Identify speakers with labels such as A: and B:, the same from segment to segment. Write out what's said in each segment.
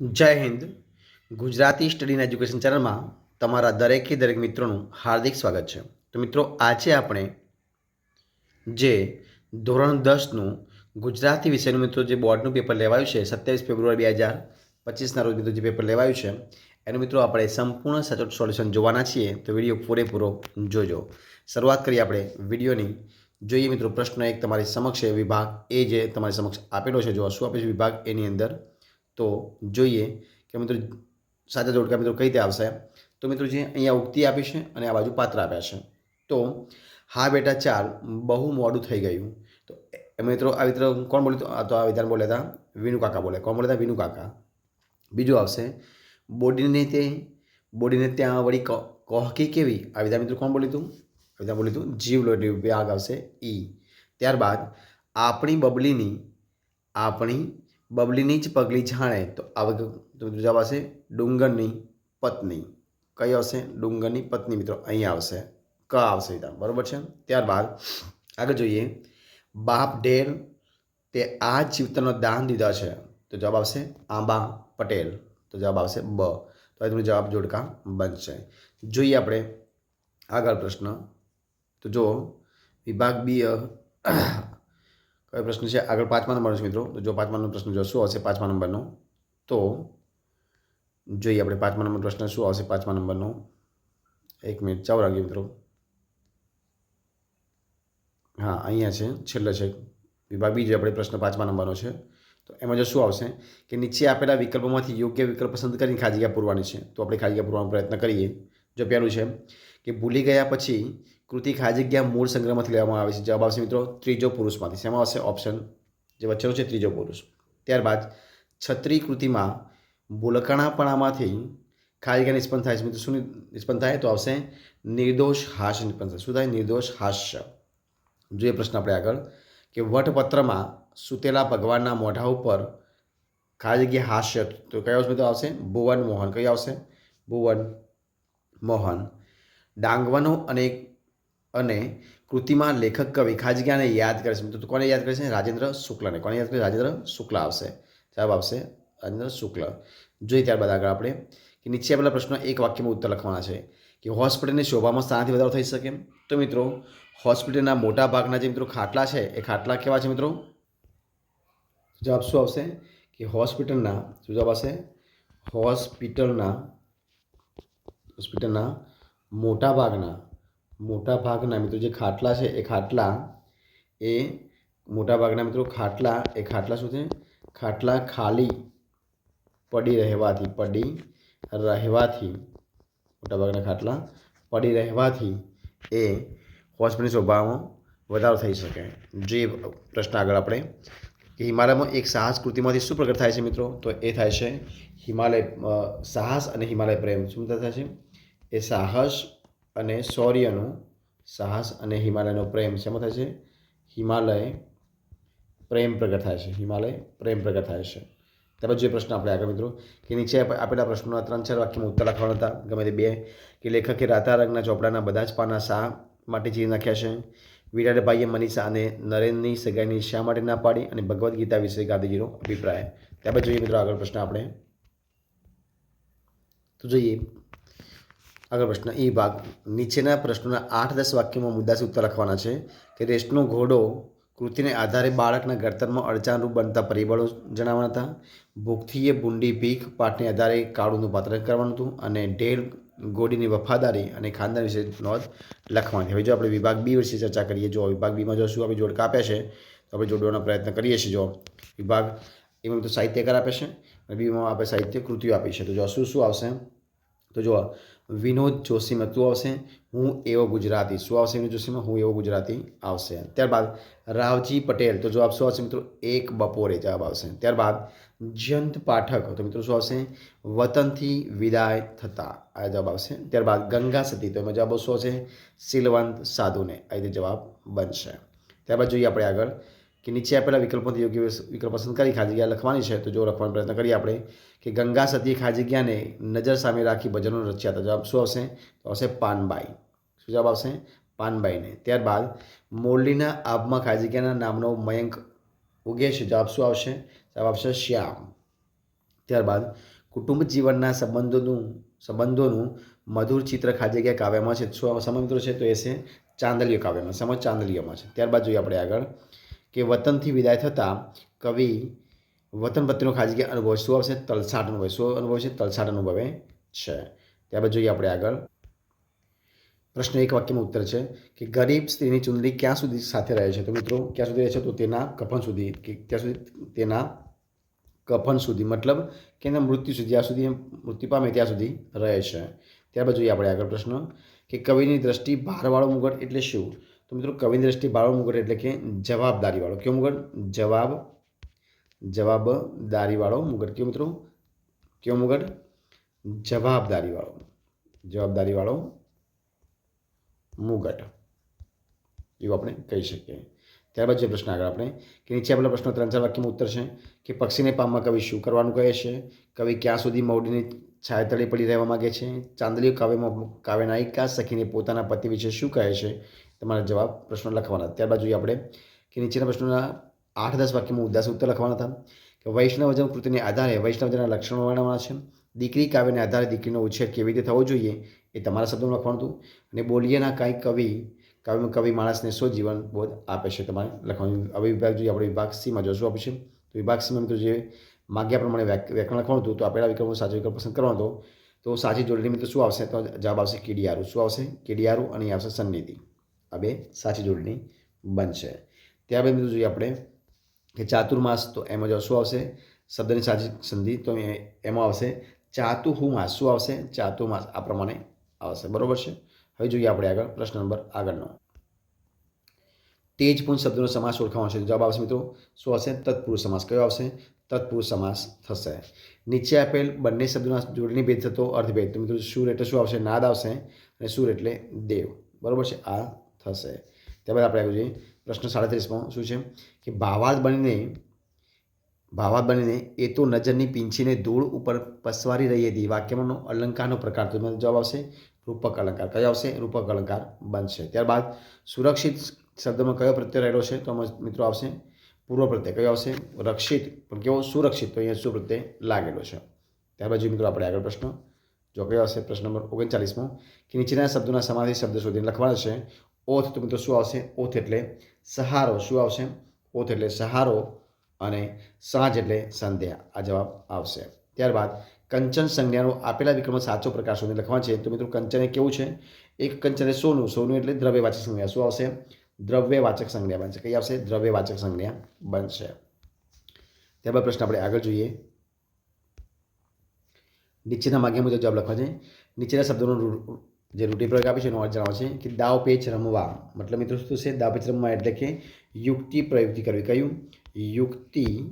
A: જય Hind. Gujarati study education ચેનલમાં તમારા દરેકે દરેક મિત્રોનું હાર્દિક સ્વાગત છે. તો મિત્રો, આજે આપણે જે ધોરણ દસનું ગુજરાતી વિષયનું મિત્રો જે બોર્ડનું પેપર લેવાયું છે, સત્યાવીસ ફેબ્રુઆરી બે હજાર પચીસના રોજ મિત્રો જે પેપર લેવાયું છે, એનું મિત્રો આપણે સંપૂર્ણ સચોટ સોલ્યુશન જોવાના છીએ, તો વીડિયો પૂરેપૂરો જોજો. શરૂઆત કરીએ આપણે વિડીયોની. જોઈએ મિત્રો, પ્રશ્ન એક તમારી સમક્ષ વિભાગ એ જે તમારી સમક્ષ આપેલો છે, જો શું આપે છે, વિભાગ એની અંદર તો જોઈએ કે મિત્રો સાચા જોડકા મિત્રો કઈ રીતે આવશે. તો મિત્રો જે અહીંયા ઉક્તિ આપી છે અને આ બાજુ પાત્ર આપ્યા છે. તો હા બેટા ચાલ, બહુ મોડું થઈ ગયું. તો મિત્રો આ મિત્ર કોણ બોલ્યું આ તો આ વિધાન બોલ્યા હતા, વિનુ કાકા બોલે કોણ બોલ્યા હતા? વિનુ કાકા. બીજું આવશે, બોડીને તે, બોડીને ત્યાં વળી કહકી કેવી? આ વિધાન મિત્રો કોણ બોલ્યું હતું? આ વિધાન બોલ્યું હતું, જીવ લોટી વિભાગ આવશે ઈ. ત્યારબાદ આપણી બબલીની આપણી બબલીની જ પગલી જાણે તો આ વખત તો મિત્રો જવાબ આવશે ડુંગરની પત્ની. કઈ આવશે? ડુંગરની પત્ની મિત્રો અહીંયા આવશે. ક આવશે બરાબર છે? ત્યારબાદ આગળ જોઈએ. બાપ ઢેર તે આ જીવતનો દાન દીધા છે. તો જવાબ આવશે આંબા પટેલ. તો જવાબ આવશે બ. તો તમને જવાબ જોડકા બનશે. જોઈએ આપણે આગળ પ્રશ્ન. તો જો વિભાગ બી કયો પ્રશ્ન છે, આગળ પાંચમા નંબરનો છે મિત્રો. તો જો પાંચમા નંબર પ્રશ્ન જો શું આવશે પાંચમા નંબરનો. તો જોઈએ આપણે પાંચમા નંબર પ્રશ્ન શું આવશે પાંચમા નંબરનો. એક મિનિટ ચાવ રાખજો મિત્રો. હા, અહીંયા છે, છેલ્લો છે. વિભાગ બીજો આપણે પ્રશ્ન પાંચમા નંબરનો છે. તો એમાં જો શું આવશે કે નીચે આપેલા વિકલ્પોમાંથી યોગ્ય વિકલ્પ પસંદ કરીને ખાલી પૂરવાની છે. તો આપણે ખાલી પૂરવાનો પ્રયત્ન કરીએ. જો પહેલું છે કે ભૂલી ગયા પછી કૃતિ ખાલી જગ્યા મૂળ સંગ્રહમાંથી લેવામાં આવે છે. જવાબ આવશે મિત્રો ત્રીજો પુરુષમાંથી. શેમાં આવશે? ઓપ્શન જે વચ્ચેનો છે ત્રીજો પુરુષ. ત્યારબાદ છત્રી કૃતિમાં ભૂલકણાપણામાંથી ખાલી નિષ્પન્ન થાય છે. મિત્રો શું નિષ્પન્ન થાય? તો આવશે નિર્દોષ હાસ્ય નિષ્પન્ન થાય. શું થાય? નિર્દોષ હાસ્ય. જોઈએ પ્રશ્ન આપણે આગળ કે વટપત્રમાં સૂતેલા ભગવાનના મોઢા ઉપર ખાલી હાસ્ય તો કયો મિત્રો? આવશે ભુવન મોહન. કયો આવશે? ભુવન મોહન. ડાંગવાનો અને અને કૃતિમાં લેખક કવિ ખાજગીયાને યાદ કરે છે. મિત્રો તો કોને યાદ કરે છે? રાજેન્દ્ર શુક્લને. કોને યાદ કરે? રાજેન્દ્ર શુક્લ આવશે. જવાબ આવશે રાજેન્દ્ર શુક્લ. જોઈએ ત્યારબાદ આગળ આપણે કે નીચે આપેલા પ્રશ્નો એક વાક્યમાં ઉત્તર લખવાના છે કે હોસ્પિટલની શોભામાં સ્થાનાથી વધારો થઈ શકે તો મિત્રો, હોસ્પિટલના મોટા ભાગના જે મિત્રો ખાટલા છે, એ ખાટલા કેવા છે મિત્રો? જવાબ શું આવશે? કે હોસ્પિટલના, શું જવાબ આવશે? હોસ્પિટલના હોસ્પિટલના મોટા ભાગના મોટા ભાગના મિત્રો જે ખાટલા છે એ ખાટલા એ મોટા ભાગના મિત્રો ખાટલા એ ખાટલા શું છે? ખાટલા ખાલી પડી રહેવાથી પડી રહેવાથી મોટાભાગના ખાટલા પડી રહેવાથી એ હોસ્પિટલની શોભામાં વધારો થઈ શકે. જે પ્રશ્ન આગળ આપણે કે હિમાલયમાં એક સાહસ કૃતિમાંથી શું પ્રગટ થાય છે મિત્રો? તો એ થાય છે હિમાલય સાહસ અને હિમાલય પ્રેમ. શું થાય છે? એ સાહસ અને શૌર્યનું સાહસ અને હિમાલયનો પ્રેમ શેમાં થાય છે? હિમાલય પ્રેમ પ્રગટ થાય છે. હિમાલય પ્રેમ પ્રગટ થાય છે. ત્યારબાદ જે પ્રશ્ન આપણે આગળ મિત્રો, કે નીચે આપ- આપેલા પ્રશ્નોના ત્રણ ચાર વાક્યમાં ઉત્તર લખવાના હતા. ગમે તે બે, કે લેખકે રાતારંગના ચોપડાના બધા જ પાના શા માટે ચીરી નાખ્યા છે? વિરાટભાઈએ મનીષા અને નરેનની સગાઈની શા માટે ના પાડી? અને ભગવદ્ ગીતા વિશે ગાંધીજીનો અભિપ્રાય. ત્યારબાદ જોઈએ મિત્રો આગળ પ્રશ્ન આપણે. તો જોઈએ આગળ પ્રશ્ન. ઈ ભાગ. નીચેના પ્રશ્નોના આઠ દસ વાક્યમાં મુદ્દાથી ઉત્તર લખવાના છે કે રેસનો ઘોડો કૃતિને આધારે બાળકના ઘડતરમાં અડચાણરૂપ બનતા પરિબળો જણાવવાના હતા. ભૂખથી એ ભૂંડી ભીખ પાઠને આધારે કાળુનું પાત્ર કરવાનું હતું અને ઢેર ગોડીની વફાદારી અને ખાનદાન વિશે નોંધ લખવાની હવે જો આપણે વિભાગ બી વિશે ચર્ચા કરીએ, જો વિભાગ બીમાં જો શું આપણે જોડકા આપ્યા છે, તો આપણે જોડવાનો પ્રયત્ન કરીએ છીએ. જો વિભાગ એમાં તો સાહિત્યકાર આપે છે અને બીમાં આપણે સાહિત્ય કૃતિઓ આપી છે. તો જો શું શું આવશે? તો જો વિનોદ જોશીમાં તું આવશે, હું એવો ગુજરાતી. શું આવશે વિનોદ જોશીમાં? હું એવો ગુજરાતી આવશે. ત્યારબાદ રાવજી પટેલ. તો જવાબ શું આવશે મિત્રો? એક બપોરે જવાબ આવશે. ત્યારબાદ જયંત પાઠક. તો મિત્રો શું આવશે? વતનથી વિદાય થતા આ જવાબ આવશે. ત્યારબાદ ગંગા સતી. તો એમાં જવાબ શું આવશે? સિલવંત સાધુને. આ રીતે જવાબ બનશે. ત્યારબાદ જોઈએ આપણે આગળ. કે નીચે આપેલા વિકલ્પોથી યોગ્ય વિકલ્પ પસંદ કરી ખાજગીયા લખવાની છે. તો જો લખવાનો પ્રયત્ન કરીએ આપણે કે ગંગા સતી ખાજગીયાને નજર સામે રાખી ભજનો રચ્યા હતા જવાબ શું આવશે? તો આવશે પાનબાઈ. શું જવાબ આવશે? પાનબાઈને. ત્યારબાદ મોરલીના આબમાં ખાજગીયાના નામનો મયંક ઉગે છે. જવાબ શું આવશે? જવાબ આવશે શ્યામ. ત્યારબાદ કુટુંબ જીવનના સંબંધોનું સંબંધોનું મધુર ચિત્ર ખાજગીયા કાવ્યમાં છે. શું સમય મિત્રો છે? તો એ છે ચાંદલીઓ કાવ્યમાં. સમજ ચાંદલીઓમાં છે. ત્યારબાદ જોઈએ આપણે આગળ. કે વતનથી વિદાય થતાં કવિ વતન પ્રત્યેનો ખાલી જગ્યા અનુભવ શું આવશે? તલસાટ અનુભવ શું અનુભવ છે? તલસાટ અનુભવે છે. ત્યારબાદ જોઈએ આપણે આગળ. પ્રશ્ન એક વાક્યમાં ઉત્તર છે કે ગરીબ સ્ત્રીની ચુંદડી ક્યાં સુધી સાથે રહે છે? તો મિત્રો, ક્યાં સુધી રહે છે? તો તેના કફન સુધી કે ત્યાં સુધી તેના કફન સુધી. મતલબ કે એના મૃત્યુ સુધી, જ્યાં સુધી મૃત્યુ પામે ત્યાં સુધી રહે છે. ત્યારબાદ જોઈએ આપણે આગળ પ્રશ્ન કે કવિની દ્રષ્ટિ ભારવાળો મુગટ એટલે શું? તો મિત્રો કવિ દ્રષ્ટિ ભારવાળો મુગટ એટલે કે જવાબદારીવાળો. કયો મુગટ જવાબ, જવાબદારીવાળો મુગટ કયો મિત્રો? કયો મુગટ જવાબદારીવાળો. જવાબદારીવાળો મુગટ એવું આપણે કહી શકીએ. ત્યારબાદ જે પ્રશ્ન આગળ આપણે. કે નીચે આપેલા પ્રશ્નો ત્રણ ચાર વાક્યમાં ઉત્તર છે. કે પક્ષીને પામવા કવિ શું કરવાનું કહે છે? કવિ ક્યાં સુધી મૌડીની છાયા તળે પડી રહેવા માગે છે? ચાંદલીઓ કાવ્યમાં કાવ્ય નાયિકા સખીને પોતાના પતિ વિશે શું કહે છે? તમારા જવાબ પ્રશ્નો લખવાના. ત્યારબાદ જોઈએ આપણે કે નીચેના પ્રશ્નોના આઠ દસ વાક્યમાં ઉદાસ ઉત્તર લખવાના હતા. કે વૈષ્ણવજન કૃતિને આધારે વૈષ્ણવજનના લક્ષણો વર્ણવવાના છે. દીકરી કાવ્યને આધારે દીકરીનો ઉછેર કેવી રીતે થવો જોઈએ એ તમારા શબ્દોમાં લખવાનું હતું. અને બોલીએના કાંઈ કવિ, કાવ્યમાં કવિ માણસને શું જીવન બોધ આપે છે તમારે લખવાનું. હવે વિભાગ જોઈએ, આપણે વિભાગ સીમાં જોશું આપીશું તો વિભાગ સીમાં મિત્રો જે માગ્યા પ્રમાણે વ્યાક- વ્યાકરણ લખવાનું હતું. તો આપેલા વિકલ્પો સાચો વિકલ્પ પસંદ કરવાનો હતો. તો સાચી જોડણી મિત્રો શું આવશે? તો જવાબ આવશે કેડીઆરુ. શું આવશે? કેડીઆરુ અને આવશે સન્નિધિ. આ બે સાચી જોડણી બનશે. ત્યારબાદ બીજું જોઈએ આપણે કે ચાતુર્માસ તો એમાં જો શું આવશે? શબ્દની સાચી સંધિ તો એમાં આવશે. ચાતુહુમાસ શું આવશે? ચાતુમાસ આ પ્રમાણે આવશે. બરોબર છે? હવે જોઈએ આપણે આગળ પ્રશ્ન નંબર આગળનો. તેજપુંજ શબ્દનો સમાસ ઓળખાવાનો છે. જવાબ આવશે મિત્રો. શું આવશે? તત્પુરુષ સમાસ. કયો આવશે? તત્પુરુષ સમાસ થશે. નીચે આપેલ બંને શબ્દોના જોડણી ભેદ થતો અર્થભેદ. તો મિત્રો સુર એટલે શું આવશે? નાદ આવશે અને સુર એટલે દેવ. બરોબર છે? આ થશે. ત્યારબાદ આપણે આવ્યું જોઈએ પ્રશ્ન સાડત્રીસમાં શું છે? કે ભાવાર્થ બનીને ભાવાર્થ બનીને એ તો નજરની પીંછીને ધૂળ ઉપર પસવારી રહી હતી. વાક્યમાંનો અલંકારનો પ્રકાર તો જવાબ આવશે, રૂપક અલંકાર. કયો આવશે? રૂપક અલંકાર બનશે. ત્યારબાદ સુરક્ષિત શબ્દમાં કયો પ્રત્યય રહેલો છે? તો મિત્રો આવશે, પૂર્વ પ્રત્યય. કયો આવશે? રક્ષિત. પણ કેવો? સુરક્ષિત. તો અહીંયા શું પ્રત્યય લાગેલો છે? ત્યારબાદ મિત્રો આપણે આગળ પ્રશ્ન, જો કયો આવશે? પ્રશ્ન નંબર ઓગણચાલીસમાં, કે નીચેના શબ્દોના સમાધિ શબ્દ શોધીને લખવાના છે. ઓથ તો મિત્રો શું આવશે? ઓથ એટલે સહારો. શું આવશે? ઓથ એટલે સહારો અને સાંજ એટલે સંધ્યા. આ જવાબ આવશે. ત્યારબાદ કંચન સંજ્ઞાનો આપેલા વિક્રમમાં સાચો પ્રકાર શોધીને લખવા છે. તો મિત્રો કંચન એ કેવું છે? એક કંચન એ સોનું. સોનું એટલે દ્રવ્યવાચક સંજ્ઞા. શું આવશે? દ્રવ્યવાચક સંજ્ઞા બનશે. કઈ આવશે? દ્રવ્યવાચક સંજ્ઞા બનશે. ત્યારબાદ પ્રશ્ન આપણે આગળ જોઈએ. નીચેના માગ્યા મુજબ જવાબ લખવા છે. નીચેના શબ્દોનો જે રૂઢિપ્રયોગ આપે છે એનો અર્થ જણાવો છે કે દાવ, પેચ રમવા. મતલબ મિત્રો, શું છે દાવ, પેચ રમવા એટલે કે યુક્તિ પ્રયુક્તિ કરવી. કયું? યુક્તિ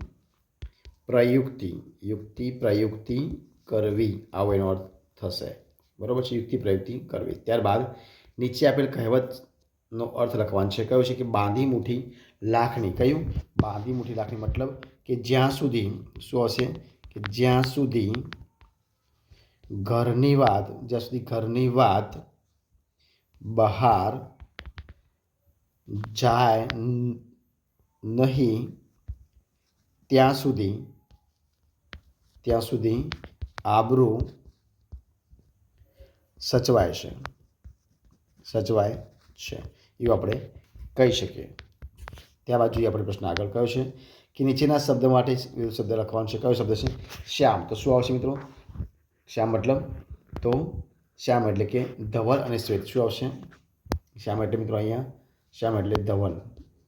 A: પ્રયુક્તિ. યુક્તિ પ્રયુક્તિ કરવી. આવો એનો અર્થ થશે. બરાબર છે? યુક્તિ પ્રયુક્તિ કરવી. ત્યારબાદ નીચે આપેલ કહેવતનો અર્થ લખવાનો છે. કયો છે કે બાંધી મુઠ્ઠી, લાખણી. કયું? બાંધી મુઠ્ઠી, લાખણી. મતલબ કે જ્યાં સુધી શું હશે? કે જ્યાં સુધી ઘરની વાત જ્યાં સુધી ઘરની વાત. બહાર જાય નહીં. ત્યાં સુધી ત્યાં સુધી આબરૂ સચવાય છે. સચવાય છે. એવું આપણે કહી શકીએ. ત્યાં બાજુ આપણે પ્રશ્ન આગળ કયો છે? કે નીચેના શબ્દ માટે, શબ્દ લખવાનો છે. કયો શબ્દ છે? શ્યામ. તો શું આવશે મિત્રો? શ્યામ મતલબ? તો શ્યામ એટલે કે ધવલ અને શ્વેત શું આવશે? શ્યામ એટલે મિત્રો અહીંયા? શ્યામ એટલે ધવલ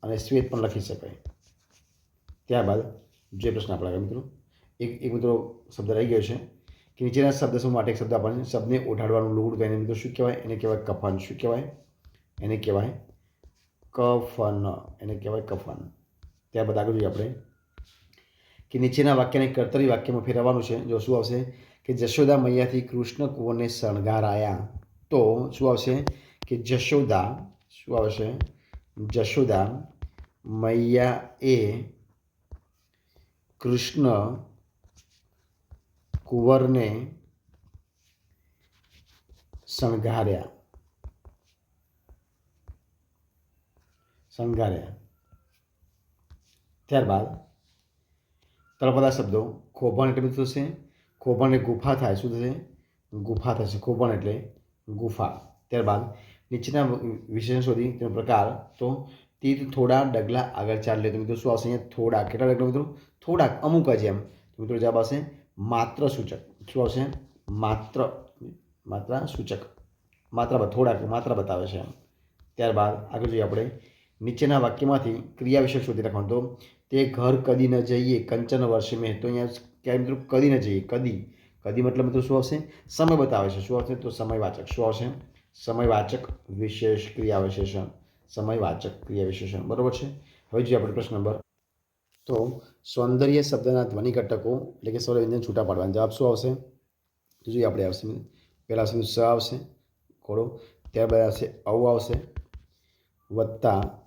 A: અને શ્વેત પણ લખી શકાય. ત્યારબાદ જે પ્રશ્ન આપણે મિત્રો. એક એક મિત્રો શબ્દ રહી ગયો છે કે નીચેના શબ્દ શું માટે? એક શબ્દ આપણને શબ્દને ઓઢાડવાનું લૂડ તો મિત્રો શું કહેવાય? એને કહેવાય કફન. શું કહેવાય? એને કહેવાય કફન. એને કહેવાય કફન. ત્યારબાદ આગળ જોઈએ આપણે કે નીચેના વાક્યને કર્તરી વાક્યમાં ફેરવવાનું છે. જો શું આવશે? કે જશોદા મૈયાથી કૃષ્ણ કુંવરને શણગારાયા. તો શું આવશે? કે જશોદા, શું આવશે? જશોદા મૈયા એ કૃષ્ણ કુંવરને શણગાર્યા. શણગાર્યા. ત્યારબાદ તળપદા શબ્દો ખોભણ એટલે થશે? એટલે ગુફા થાય શું થશે? ગુફા થશે ખોભણ એટલે ગુફા. ત્યારબાદ નીચેના વિશેષણ શોધી તેનો પ્રકાર. તો તીર થોડા ડગલા આગળ ચાલે તો મિત્રો શું આવશે અહીંયા? થોડા કેટલા ડગલા મિત્રો? થોડાક. અમુક જ એમ. તો મિત્રો જવાબ આવશે માત્ર સૂચક. શું આવશે? માત્ર. માત્ર સૂચક. માત્ર થોડાક. માત્ર બતાવે છે એમ. ત્યારબાદ આગળ જોઈએ આપણે. નીચેના વાક્યમાંથી ક્રિયા વિશે શોધી રાખવાનું. તો તે ઘર કદી ન જઈએ. કંચન વર્ષે મેં. તો અહીંયા ક્યાંય મિત્રો ન જઈએ, કદી. કદી મતલબ મિત્રો શું આવશે? સમય બતાવે છે. શું આવશે? તો સમયવાચક. શું આવશે? સમયવાચક વિશેષ ક્રિયા વિશેષણ સમયવાચક ક્રિયા વિશેષણ બરાબર છે? હવે જોઈએ આપણે પ્રશ્ન નંબર. તો સૌંદર્ય શબ્દના ધ્વનિ ઘટકો એટલે કે સ્વર વ્યંજન છૂટા પાડવાના જવાબ શું આવશે? જોઈએ આપણે આવશે. પહેલાં આવશે સ આવશે. ખોડો ત્યારબાદ આવશે ઔ આવશે. વત્તા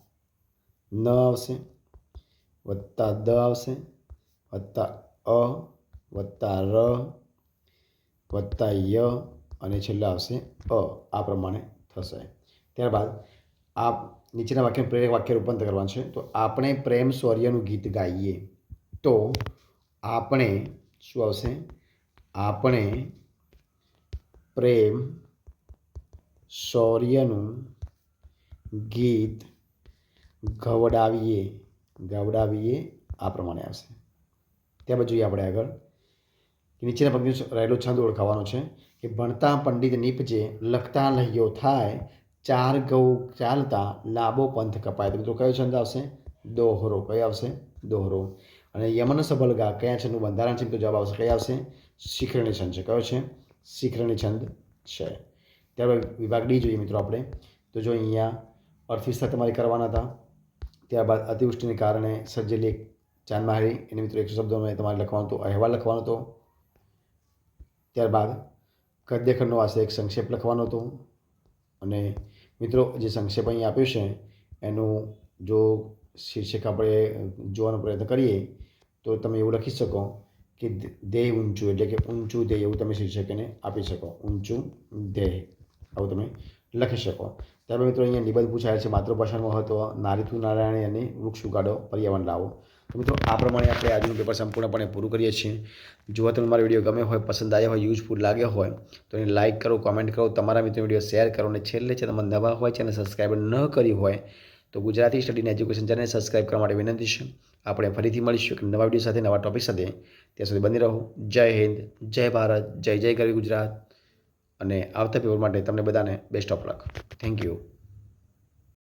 A: ન આવશે. વત્તા દ આવશે. વત્તા અ, વત્તા ર, વત્તા ય અને છેલ્લા આવશે અ. આ પ્રમાણે થશે. ત્યારબાદ આ નીચેના વાક્ય પ્રેરક વાક્ય રૂપાંતર કરવાનું છે. તો આપણે પ્રેમ શૌર્યનું ગીત ગાઈએ તો આપણે શું આવશે? આપણે પ્રેમ શૌર્યનું ગીત ગવડાવીએ. ગવડાવીએ. આ પ્રમાણે આવશે. ત્યારબાદ જોઈએ આપણે આગળ નીચેના પંક્તિ રહેલો છંદ ઓળખાવાનો છે કે ભણતા પંડિત નીપજે લખતા લહ્યો થાય, ચાર ગૌ ચાલતા લાંબો પંથ કપાય. તો મિત્રો કયો છંદ આવશે? દોહરો. કયો આવશે? દોહરો. અને યમન સબલગા કયા છંદનું બંધારણ છે? તો જવાબ આવશે કયા આવશે? શિખરણી છંદ છે. કયો છે? શિખરણી છંદ છે. ત્યારબાદ વિભાગ ડી જોઈએ મિત્રો આપણે. તો જો અહીંયા અર્થવિસ્તાર તમારે કરવાના હતા. ત્યારબાદ અતિવૃષ્ટિને કારણે સર્જેલી એક ચાંદમારી એને મિત્રો એકસો શબ્દોમાં તમારે લખવાનો હતો, અહેવાલ લખવાનો હતો. ત્યારબાદ ગદ્યખંડનો આશરે એક સંક્ષેપ લખવાનો હતો. અને મિત્રો, જે સંક્ષેપ અહીં આપ્યું છે, એનું જો શીર્ષક આપણે જોવાનો પ્રયત્ન કરીએ, તો તમે એવું લખી શકો કે દેહ ઊંચું, એટલે કે ઊંચું દેહ એવું તમે શીર્ષક આપી શકો. ઊંચું દેહ આવું તમે લખી શકો. ત્યારબાદ મિત્રો, અહીંયા નિબંધ પૂછાય છે, માતૃભાષાનું મહત્વ નારીતું નારાયણ અને વૃક્ષ ઉગાડો, પર્યાવરણ લાવો. તો મિત્રો, આ પ્રમાણે આપણે આજનું પેપર સંપૂર્ણપણે પૂરું કરીએ છીએ. જો તમને મારો વીડિયો ગમે હોય, પસંદ આવ્યો હોય યુઝફુલ લાગ્યો હોય, તો એને લાઇક કરો કોમેન્ટ કરો, તમારા મિત્રો વીડિયો શેર કરો અને છેલ્લે છે તમે નવા હોય છે અને સબસ્ક્રાઈબ ન કરી હોય, તો ગુજરાતી સ્ટડીને એજ્યુકેશન ચેનલ સબસ્ક્રાઈબ કરવા માટે વિનંતી છે. આપણે ફરીથી મળીશું એક નવા વીડિયો સાથે, નવા ટોપિક સાથે. ત્યાં સુધી બની રહો. જય હિન્દ, જય ભારત, જય જય ગરવી ગુજરાત. અને આવતા પેપર માટે તમને બધાને best of luck thank you